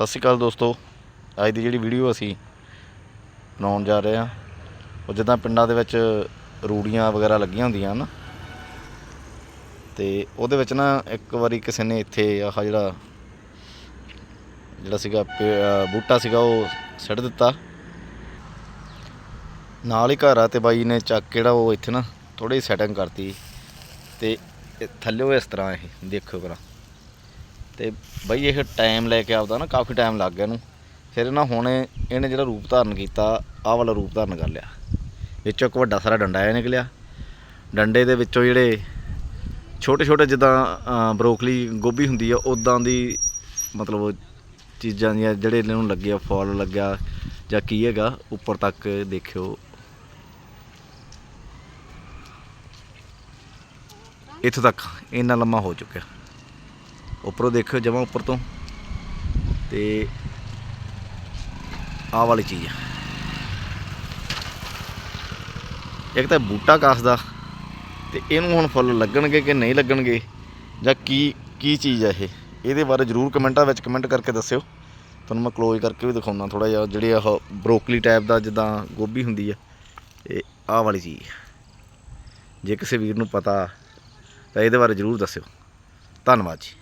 ਸਤਿ ਸ਼੍ਰੀ ਅਕਾਲ ਦੋਸਤੋ। ਅੱਜ ਦੀ ਜਿਹੜੀ ਵੀਡੀਓ ਅਸੀਂ ਬਣਾਉਣ ਜਾ ਰਹੇ ਹਾਂ, ਉਹ ਜਿੱਦਾਂ ਪਿੰਡਾਂ ਦੇ ਵਿੱਚ ਰੂੜੀਆਂ ਵਗੈਰਾ ਲੱਗੀਆਂ ਹੁੰਦੀਆਂ ਹਨ। ਤੇ ਉਹਦੇ ਵਿੱਚ ਨਾ ਇੱਕ ਵਾਰੀ ਕਿਸੇ ਨੇ ਇੱਥੇ ਆਹ ਜਿਹੜਾ ਜਿਹੜਾ ਸੀਗਾ ਬੂਟਾ ਸੀਗਾ, ਉਹ ਸਿੱਟ ਦਿੱਤਾ। ਨਾਲ ਹੀ ਘਰ ਆ ਤੇ ਬਾਈ ਨੇ ਚੱਕ ਜਿਹੜਾ ਉਹ ਇੱਥੇ ਨਾ ਥੋੜੀ ਸੈਟਿੰਗ ਕਰਤੀ। ਤੇ ਇਹ ਥੱਲੇ ਇਸ ਤਰ੍ਹਾਂ ਇਹ ਦੇਖਿਓ ਕਰਾਂ ਤੇ ਬਈ ਇਹ ਟਾਈਮ ਲੈ ਕੇ ਆਪਦਾ ਨਾ ਕਾਫੀ ਟਾਈਮ ਲੱਗ ਗਿਆ ਇਹਨੂੰ। ਫਿਰ ਨਾ ਹੁਣ ਇਹਨੇ ਜਿਹੜਾ ਰੂਪ ਧਾਰਨ ਕੀਤਾ, ਆਹ ਵਾਲਾ ਰੂਪ ਧਾਰਨ ਕਰ ਲਿਆ। ਵਿੱਚੋਂ ਇੱਕ ਵੱਡਾ ਸਾਰਾ ਡੰਡਾ ਇਹ ਨਿਕਲਿਆ। ਡੰਡੇ ਦੇ ਵਿੱਚੋਂ ਜਿਹੜੇ ਛੋਟੇ ਛੋਟੇ ਜਿੱਦਾਂ ਬਰੋਕਲੀ ਗੋਭੀ ਹੁੰਦੀ ਆ ਉਦਾਂ ਦੀ ਮਤਲਬ ਚੀਜ਼ਾਂ ਦੀਆਂ ਜਿਹੜੇ ਇਹਨੂੰ ਲੱਗਿਆ, ਫੁੱਲ ਲੱਗਿਆ ਜਾਂ ਕੀ ਹੈਗਾ, ਉੱਪਰ ਤੱਕ ਦੇਖਿਓ। ਇੱਥੋਂ ਤੱਕ, ਇੰਨਾ ਲੰਮਾ ਹੋ ਚੁੱਕਿਆ। ਉੱਪਰੋਂ ਦੇਖਿਓ ਜਮਾ ਉੱਪਰ ਤੋਂ। ਤੇ ਆਹ ਵਾਲੀ ਚੀਜ਼ ਆ। ਇੱਕ ਤਾਂ ਬੂਟਾ ਕਾਸਦਾ, ਤੇ ਇਹਨੂੰ ਹੁਣ ਫੁੱਲ ਲੱਗਣਗੇ ਕਿ ਨਹੀਂ ਲੱਗਣਗੇ, ਜਾਂ ਕੀ ਕੀ ਚੀਜ਼ ਆ ਇਹ? ਇਹਦੇ ਬਾਰੇ ਜਰੂਰ ਕਮੈਂਟਾਂ ਵਿੱਚ ਕਮੈਂਟ ਕਰਕੇ ਦੱਸਿਓ। ਤੁਹਾਨੂੰ ਮੈਂ ਕਲੋਜ਼ ਕਰਕੇ ਵੀ ਦਿਖਾਉਣਾ ਥੋੜਾ ਜਿਹਾ, ਜਿਹੜੇ ਆਹ ਬਰੋਕਲੀ ਟਾਈਪ ਦਾ ਜਿੱਦਾਂ ਗੋਭੀ ਹੁੰਦੀ ਆ ਇਹ ਆਹ ਵਾਲੀ ਚੀਜ਼ ਜੇ ਕਿਸੇ ਵੀਰ ਨੂੰ ਪਤਾ ਤਾਂ ਇਹਦੇ ਬਾਰੇ ਜਰੂਰ ਦੱਸਿਓ। ਧੰਨਵਾਦ ਜੀ।